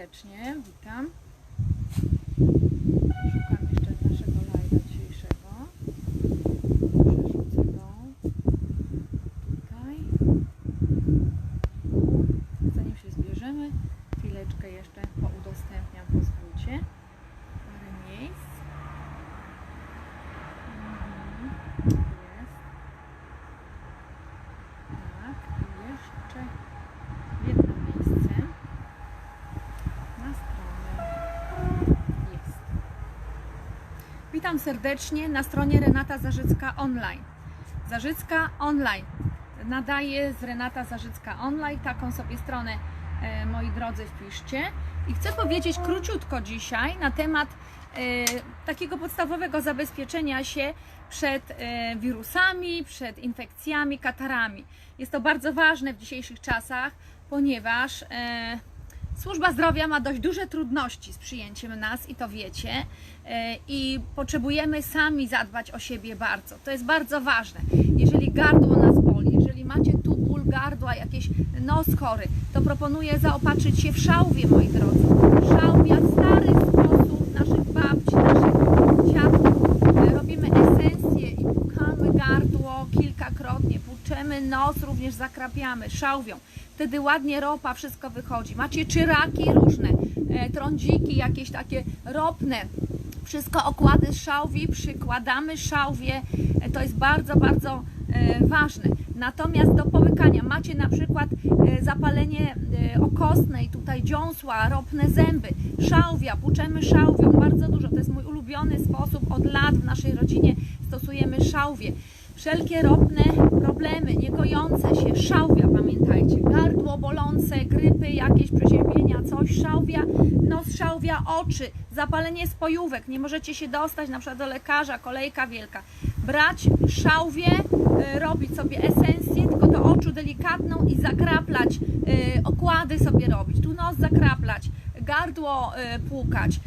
serdecznie, witam. Szukam jeszcze naszego live'a dzisiejszego. Przerzucę go tutaj. Zanim się zbierzemy, chwileczkę jeszcze poudostępniam, pozwólcie. Parę miejsc. Mhm. Tu Jest. Tak, i jeszcze jedno miejsce na stronie jest. Witam serdecznie na stronie Renata Zarzycka Online. Zarzycka Online. Nadaje z Renata Zarzycka Online. Taką sobie stronę, e, moi drodzy, wpiszcie. I chcę powiedzieć króciutko dzisiaj na temat e, takiego podstawowego zabezpieczenia się przed e, wirusami, przed infekcjami, katarami. Jest to bardzo ważne w dzisiejszych czasach, ponieważ Służba zdrowia ma dość duże trudności z przyjęciem nas i to wiecie. E, I potrzebujemy sami zadbać o siebie bardzo. To jest bardzo ważne. Jeżeli gardło nas boli, jeżeli macie tu ból gardła, jakiś nos chory, to proponuję zaopatrzyć się w szałwię, moi drodzy. Szałwia, stary sposób naszych babci, naszych dziadków. E, Robimy esencję i pukamy gardło kilkakrotnie, płuczemy nos, również zakrapiamy szałwią. Wtedy ładnie ropa, wszystko wychodzi. Macie czyraki różne, e, trądziki jakieś takie ropne. Wszystko okłady szałwi, przykładamy szałwie. E, To jest bardzo, bardzo e, ważne. Natomiast do połykania macie na przykład zapalenie okostne i tutaj dziąsła, ropne zęby, szałwia, płuczemy szałwią, bardzo dużo. To jest mój ulubiony sposób. Od lat w naszej rodzinie stosujemy szałwie. Wszelkie ropne problemy, niekojące się, szałwia, pamiętajcie, gardło bolące, grypy, jakieś przeziębienia, coś, szałwia, nos szałwia, oczy, zapalenie spojówek, nie możecie się dostać na przykład do lekarza, kolejka wielka. Brać szałwię, y, robić sobie esencję, tylko do oczu delikatną i zakraplać, y, okłady sobie robić, tu nos zakraplać, gardło y, płukać,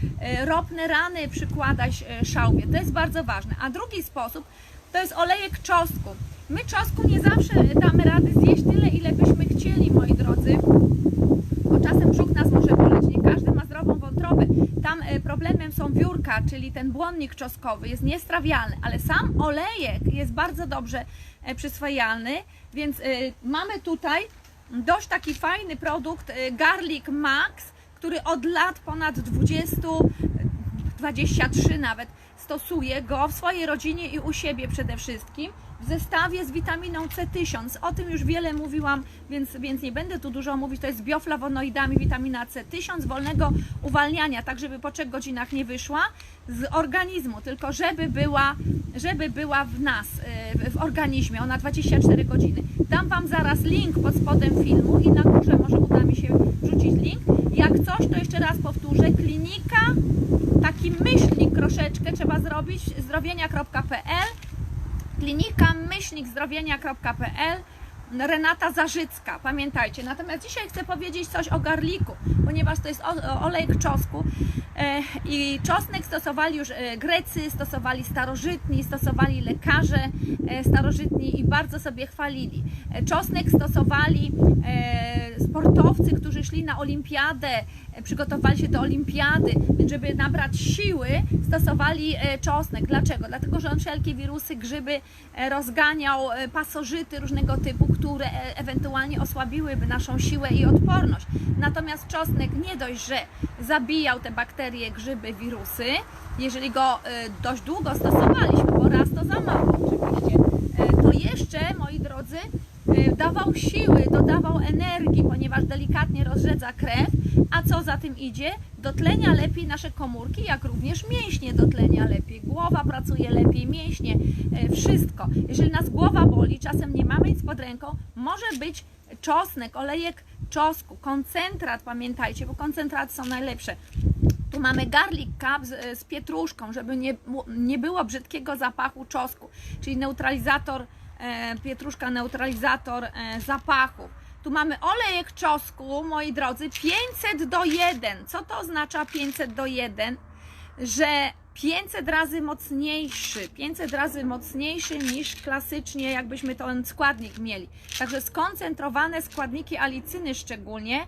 ropne rany przykładać szałwie, to jest bardzo ważne. A drugi sposób to jest olejek czosnku. My czosnku nie zawsze damy rady zjeść tyle, ile byśmy chcieli, moi drodzy, bo czasem brzuch nas może boleć, nie każdy ma zdrową wątrobę. Tam e, problemem są wiórka, czyli ten błonnik czosnkowy, jest niestrawialny, ale sam olejek jest bardzo dobrze e, przyswajalny, więc e, mamy tutaj dość taki fajny produkt Garlic Max, który od lat ponad 20, 23 nawet stosuję go w swojej rodzinie i u siebie przede wszystkim w zestawie z witaminą C1000. O tym już wiele mówiłam, więc, więc nie będę tu dużo mówić. To jest z bioflawonoidami witamina C1000 wolnego uwalniania, tak żeby po 3 godzinach nie wyszła z organizmu, tylko żeby była, żeby była w nas, yy, w organizmie. Ona 24 godziny. Dam Wam zaraz link pod spodem filmu i na górze może uda mi się wrzucić link. Jak coś, to jeszcze raz powtórzę. Klinika taki myślnik troszeczkę trzeba zrobić zdrowienia.pl klinika myślnik zdrowienia.pl Renata Zarzycka, pamiętajcie. Natomiast dzisiaj chcę powiedzieć coś o garliku, ponieważ to jest o- olejek czosnku e, i czosnek stosowali już e, Grecy, stosowali starożytni, stosowali lekarze e, starożytni i bardzo sobie chwalili. Czosnek stosowali sportowcy, którzy szli na olimpiadę, e, przygotowali się do olimpiady, więc żeby nabrać siły, stosowali e, czosnek. Dlaczego? Dlatego, że on wszelkie wirusy, grzyby e, rozganiał, pasożyty różnego typu, które ewentualnie osłabiłyby naszą siłę i odporność. Natomiast czosnek nie dość, że zabijał te bakterie, grzyby, wirusy, jeżeli go dość długo stosowaliśmy, bo raz to za mało oczywiście, to jeszcze, moi drodzy, dawał siły, dodawał energii, ponieważ delikatnie rozrzedza krew, a co za tym idzie? Dotlenia lepiej nasze komórki, jak również mięśnie dotlenia lepiej. Głowa pracuje lepiej, mięśnie, e, wszystko. Jeżeli nas głowa boli, czasem nie mamy nic pod ręką, może być czosnek, olejek czosku, koncentrat, pamiętajcie, bo koncentraty są najlepsze. Tu mamy garlic cup z, z pietruszką, żeby nie, nie było brzydkiego zapachu czosku, czyli neutralizator, pietruszka neutralizator e, zapachu. Tu mamy olejek czosku, moi drodzy, 500 do 1. Co to oznacza 500 do 1? Że 500 razy mocniejszy, 500 razy mocniejszy niż klasycznie, jakbyśmy ten składnik mieli. Także skoncentrowane składniki alicyny szczególnie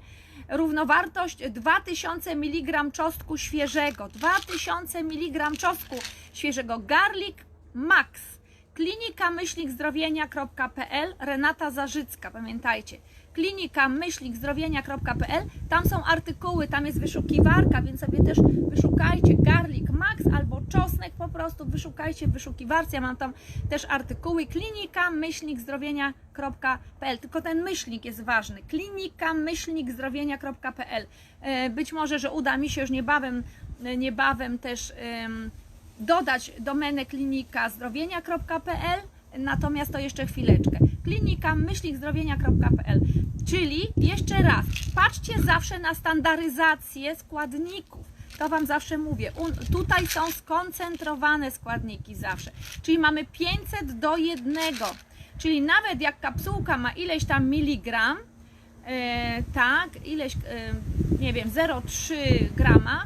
równowartość 2000 mg czosnku świeżego. 2000 mg czosnku świeżego. Garlic Max. Klinika myślik zdrowienia.pl Renata Zarzycka, pamiętajcie. Klinika myślik zdrowienia.pl Tam są artykuły, tam jest wyszukiwarka, więc sobie też wyszukajcie Garlic Max albo czosnek po prostu, wyszukajcie w wyszukiwarce. Ja mam tam też artykuły. Klinika myślik zdrowienia.pl Tylko ten myślnik jest ważny. Klinika myślnik zdrowienia.pl E, Być może, że uda mi się już niebawem, niebawem też. Dodać domenę klinika zdrowienia.pl, natomiast to jeszcze chwileczkę. Klinika myślikzdrowienia.pl, czyli jeszcze raz, patrzcie zawsze na standaryzację składników. To Wam zawsze mówię. Un- tutaj są skoncentrowane składniki zawsze. Czyli mamy 500 do 1. Czyli nawet jak kapsułka ma ileś tam miligram, e, tak, ileś, e, nie wiem, 0,3 grama,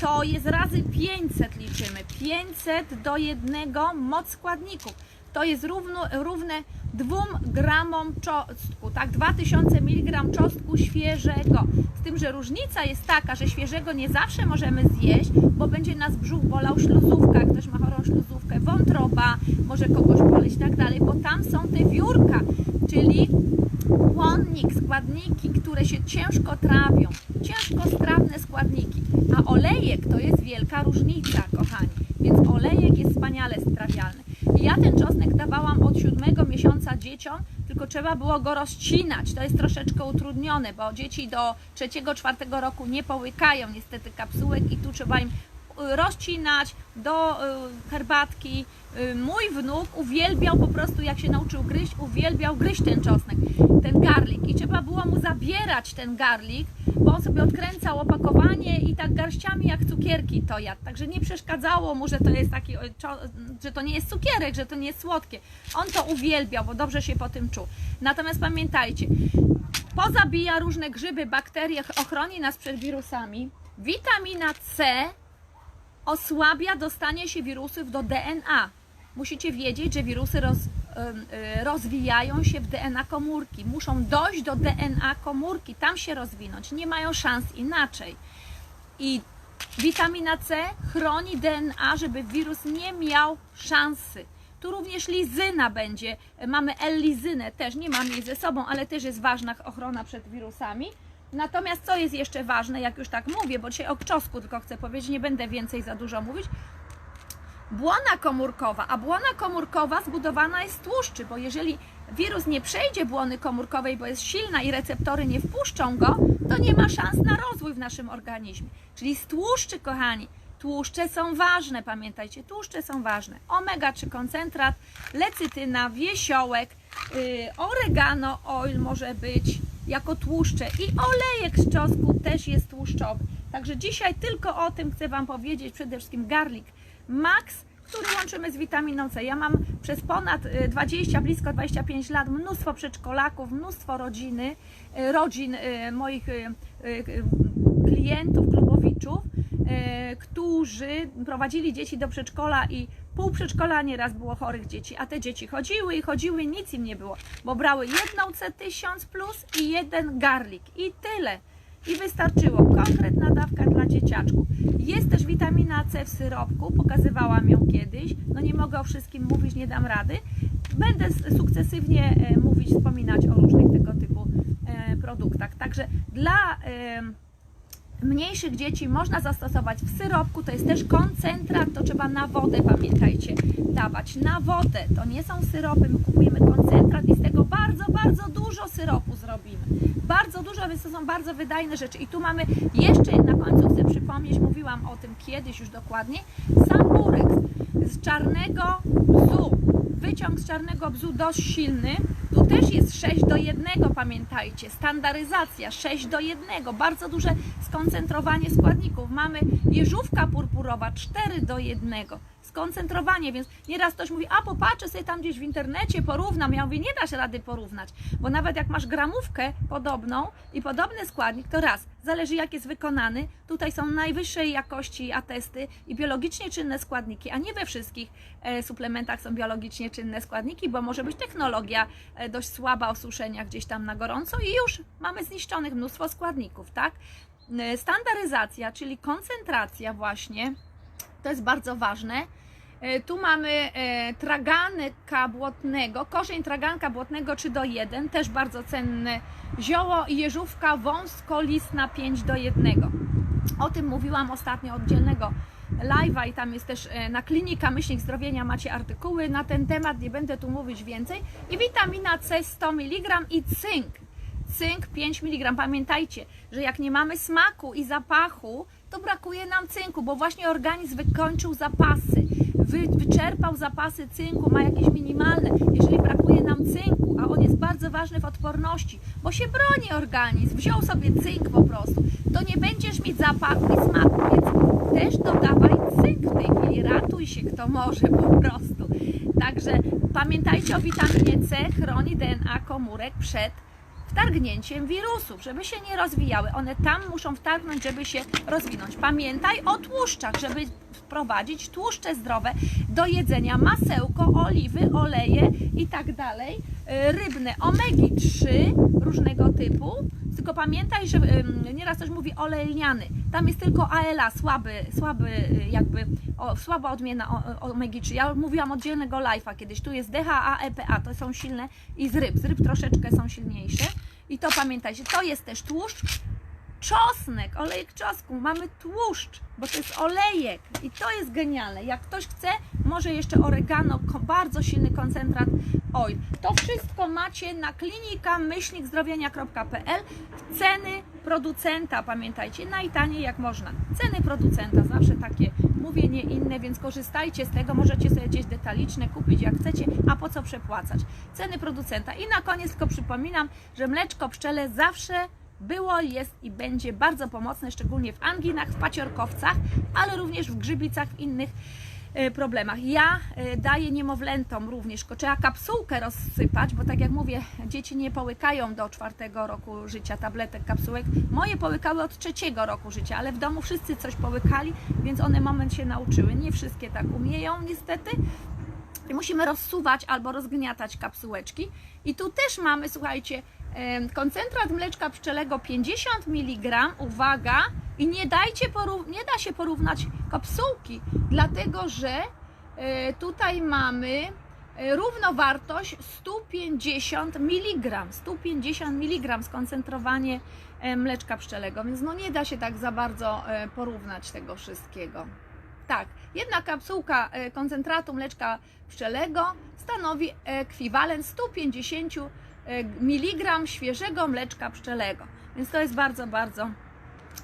to jest razy 500 liczymy. 500 do 1 moc składników. To jest równo, równe 2 gramom czosnku, tak? 2000 mg czosnku świeżego. Z tym, że różnica jest taka, że świeżego nie zawsze możemy zjeść, bo będzie nas brzuch bolał, śluzówka, ktoś ma chorą śluzówkę, wątroba, może kogoś boleć i tak dalej, bo tam są te wiórka, czyli błonnik, składniki, które się ciężko trawią, ciężko strawne składniki, a olejek to jest wielka różnica, kochani, więc olejek jest wspaniale strawialny. Ja ten czosnek dawałam od siódmego miesiąca dzieciom, tylko trzeba było go rozcinać. To jest troszeczkę utrudnione, bo dzieci do trzeciego, czwartego roku nie połykają niestety kapsułek i tu trzeba im rozcinać do y, herbatki. Y, Mój wnuk uwielbiał po prostu, jak się nauczył gryźć, uwielbiał gryźć ten czosnek, ten garlik i trzeba było mu zabierać ten garlik, bo on sobie odkręcał opakowanie i tak garściami jak cukierki to jadł. Także nie przeszkadzało mu, że to jest taki, czo- że to nie jest cukierek, że to nie jest słodkie. On to uwielbiał, bo dobrze się po tym czuł. Natomiast pamiętajcie, pozabija różne grzyby, bakterie, ochroni nas przed wirusami. Witamina C osłabia dostanie się wirusów do DNA. Musicie wiedzieć, że wirusy roz, y, rozwijają się w DNA komórki. Muszą dojść do DNA komórki, tam się rozwinąć. Nie mają szans inaczej. I witamina C chroni DNA, żeby wirus nie miał szansy. Tu również lizyna będzie. Mamy L-lizynę też, nie mam jej ze sobą, ale też jest ważna ochrona przed wirusami. Natomiast co jest jeszcze ważne, jak już tak mówię, bo dzisiaj o czosku tylko chcę powiedzieć, nie będę więcej za dużo mówić. Błona komórkowa, a błona komórkowa zbudowana jest z tłuszczy, bo jeżeli wirus nie przejdzie błony komórkowej, bo jest silna i receptory nie wpuszczą go, to nie ma szans na rozwój w naszym organizmie. Czyli z tłuszczy, kochani, tłuszcze są ważne, pamiętajcie, tłuszcze są ważne. Omega-3 koncentrat, lecytyna, wiesiołek, yy, oregano oil może być jako tłuszcze i olejek z czosnku też jest tłuszczowy. Także dzisiaj tylko o tym chcę Wam powiedzieć, przede wszystkim garlic max, który łączymy z witaminą C. Ja mam przez ponad y, 20, blisko 25 lat mnóstwo przedszkolaków, mnóstwo rodziny, y, rodzin y, moich y, y, y, klientów, y, którzy prowadzili dzieci do przedszkola i pół przedszkola nieraz było chorych dzieci, a te dzieci chodziły i chodziły, nic im nie było, bo brały jedną C1000 plus i jeden garlic i tyle. I wystarczyło konkretna dawka dla dzieciaczków. Jest też witamina C w syropku, pokazywałam ją kiedyś. No nie mogę o wszystkim mówić, nie dam rady. Będę sukcesywnie e, mówić, wspominać o różnych tego typu e, produktach. Także dla mniejszych dzieci można zastosować w syropku, to jest też koncentrat, to trzeba na wodę, pamiętajcie, dawać na wodę. To nie są syropy, my kupujemy koncentrat i z tego bardzo, bardzo dużo syropu zrobimy. Bardzo dużo, więc to są bardzo wydajne rzeczy. I tu mamy jeszcze na końcu chcę przypomnieć, mówiłam o tym kiedyś już dokładnie, samburek z czarnego bzu. Wyciąg z czarnego bzu dość silny. Tu też jest 6 do 1, pamiętajcie. Standaryzacja 6 do 1. Bardzo duże skoncentrowanie składników. Mamy jeżówka purpurowa 4 do 1. skoncentrowanie, więc nieraz ktoś mówi, a popatrzę sobie tam gdzieś w internecie, porównam. Ja mówię, nie dasz rady porównać, bo nawet jak masz gramówkę podobną i podobny składnik, to raz, zależy jak jest wykonany, tutaj są najwyższej jakości atesty i biologicznie czynne składniki, a nie we wszystkich e, suplementach są biologicznie czynne składniki, bo może być technologia e, dość słaba osuszenia gdzieś tam na gorąco i już mamy zniszczonych mnóstwo składników, tak? E, Standaryzacja, czyli koncentracja właśnie, to jest bardzo ważne. E, Tu mamy e, traganka błotnego, korzeń traganka błotnego 3 do 1, też bardzo cenne zioło i jeżówka wąskolistna 5 do 1. O tym mówiłam ostatnio oddzielnego live'a i tam jest też e, na klinika myślnik zdrowienia macie artykuły na ten temat, nie będę tu mówić więcej. I witamina C 100 mg i cynk. Cynk 5 mg. Pamiętajcie, że jak nie mamy smaku i zapachu, to brakuje nam cynku, bo właśnie organizm wykończył zapasy, wy, wyczerpał zapasy cynku, ma jakieś minimalne. Jeżeli brakuje nam cynku, a on jest bardzo ważny w odporności, bo się broni organizm, wziął sobie cynk po prostu, to nie będziesz mieć zapachu i smaku, więc też dodawaj cynk w tej chwili, ratuj się kto może po prostu. Także pamiętajcie o witaminie C, chroni DNA komórek przed wtargnięciem wirusów, żeby się nie rozwijały. One tam muszą wtargnąć, żeby się rozwinąć. Pamiętaj o tłuszczach, żeby wprowadzić tłuszcze zdrowe do jedzenia, masełko, oliwy, oleje i tak dalej. Y, Rybne, omegi 3 różnego typu. Tylko pamiętaj, że nieraz ktoś mówi olej lniany. Tam jest tylko ALA, słaby, słaby y, jakby, o, słaba odmiana omegi 3. Ja mówiłam oddzielnego live'a kiedyś. Tu jest DHA, EPA, to są silne i z ryb. Z ryb troszeczkę są silniejsze. I to pamiętajcie, to jest też tłuszcz. Czosnek, olejek czosnku, mamy tłuszcz, bo to jest olejek i to jest genialne. Jak ktoś chce, może jeszcze oregano, bardzo silny koncentrat oil. To wszystko macie na klinika-zdrowienia.pl ceny producenta, pamiętajcie, najtaniej jak można. Ceny producenta, zawsze takie mówię, nie inne, więc korzystajcie z tego, możecie sobie gdzieś detaliczne kupić jak chcecie, a po co przepłacać? Ceny producenta. I na koniec tylko przypominam, że mleczko pszczele zawsze było, jest i będzie bardzo pomocne, szczególnie w anginach, w paciorkowcach, ale również w grzybicach, w innych problemach. Ja e, daję niemowlętom również, trzeba kapsułkę rozsypać, bo tak jak mówię, dzieci nie połykają do czwartego roku życia tabletek, kapsułek. Moje połykały od trzeciego roku życia, ale w domu wszyscy coś połykali, więc one moment się nauczyły. Nie wszystkie tak umieją niestety. I musimy rozsuwać albo rozgniatać kapsułeczki. I tu też mamy, słuchajcie, koncentrat mleczka pszczelego 50 mg, uwaga, i nie, dajcie nie da się porównać kapsułki, dlatego że e, tutaj mamy e, równowartość 150 mg, 150 mg skoncentrowanie e, mleczka pszczelego, więc no nie da się tak za bardzo porównać tego wszystkiego. Tak, jedna kapsułka koncentratu mleczka pszczelego stanowi ekwiwalent 150 mg świeżego mleczka pszczelego. Więc to jest bardzo, bardzo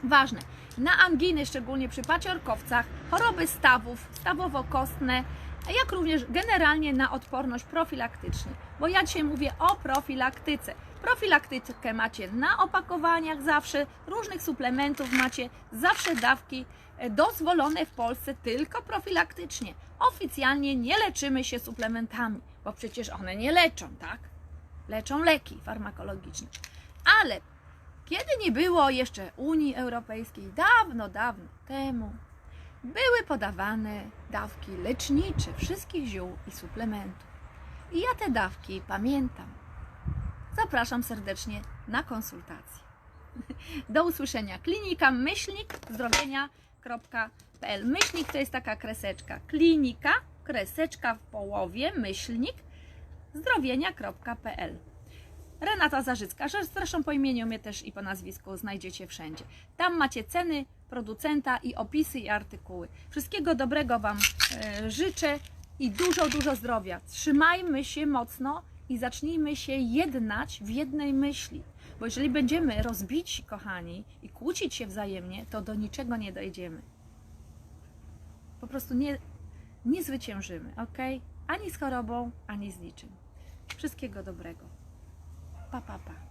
ważne. Na anginy, szczególnie przy paciorkowcach, choroby stawów, stawowo-kostne, jak również generalnie na odporność profilaktycznie. Bo ja dzisiaj mówię o profilaktyce. Profilaktykę macie na opakowaniach zawsze, różnych suplementów macie zawsze dawki e, dozwolone w Polsce tylko profilaktycznie. Oficjalnie nie leczymy się suplementami, bo przecież one nie leczą, tak? Leczą leki farmakologiczne. Ale kiedy nie było jeszcze Unii Europejskiej, dawno, dawno temu, były podawane dawki lecznicze wszystkich ziół i suplementów. I ja te dawki pamiętam. Zapraszam serdecznie na konsultację. Do usłyszenia. Klinika myślnik zdrowienia.pl Myślnik to jest taka kreseczka. Klinika, kreseczka w połowie, myślnik zdrowienia.pl Renata Zarzycka, zresztą po imieniu mnie też i po nazwisku znajdziecie wszędzie. Tam macie ceny producenta i opisy i artykuły. Wszystkiego dobrego Wam e, życzę i dużo, dużo zdrowia. Trzymajmy się mocno i zacznijmy się jednać w jednej myśli. Bo jeżeli będziemy rozbici, kochani, i kłócić się wzajemnie, to do niczego nie dojdziemy. Po prostu nie, nie zwyciężymy, ok? Ani z chorobą, ani z niczym. Wszystkiego dobrego. 爸爸吧。